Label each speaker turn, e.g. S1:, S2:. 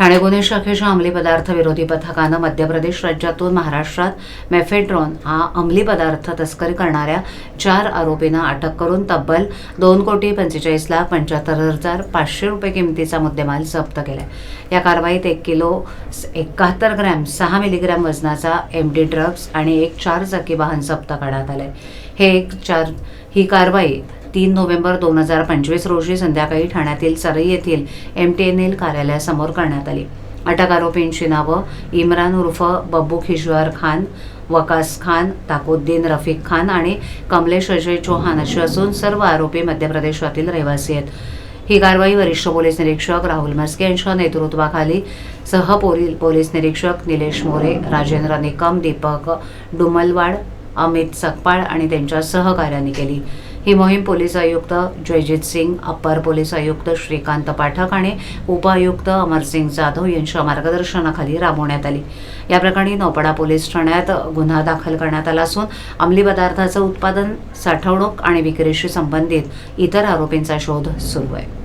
S1: ठाणे गुन्हे शाखेच्या अंमली पदार्थ विरोधी पथकानं मध्य प्रदेश राज्यातून महाराष्ट्रात मेफेड्रॉन हा अंमली पदार्थ तस्करी करणाऱ्या चार आरोपींना अटक करून तब्बल दोन कोटी पंचेचाळीस लाख पंच्याहत्तर हजार पाचशे रुपये किमतीचा मुद्देमाल जप्त केला या कारवाईत एक किलो एकाहत्तर ग्रॅम सहा मिलीग्रॅम वजनाचा एम डी ड्रग्ज आणि एक चार चाकी वाहन जप्त करण्यात आलंय. हे एक चार ही कारवाई तीन नोव्हेंबर दोन हजार पंचवीस रोजी संध्याकाळी ठाण्यातील सरई येथील एम टी एन एल कार्यालयासमोर करण्यात आली. अटक आरोपींची नावं इम्रान उर्फ बब्बू खिशवार खान वकास खान ताकुद्दीन रफिक खान आणि कमलेश अजय चौहान अशी असून सर्व आरोपी मध्य प्रदेशातील रहिवासी आहेत. ही कारवाई वरिष्ठ पोलीस निरीक्षक राहुल मस्के यांच्या नेतृत्वाखाली सह पोली पोलीस निरीक्षक निलेश मोरे राजेंद्र निकम दीपक डुमलवाड अमित सकपाळ आणि त्यांच्या सहकाऱ्यांनी केली. ही मोहीम पोलीस आयुक्त जयजित सिंग अप्पर पोलीस आयुक्त श्रीकांत पाठक आणि उपआयुक्त अमरसिंग जाधव यांच्या मार्गदर्शनाखाली राबवण्यात आली. या प्रकरणी नौपडा पोलीस ठाण्यात गुन्हा दाखल करण्यात आला असून अंमली पदार्थाचं उत्पादन साठवणूक आणि विक्रीशी संबंधित इतर आरोपींचा शोध सुरू आहे.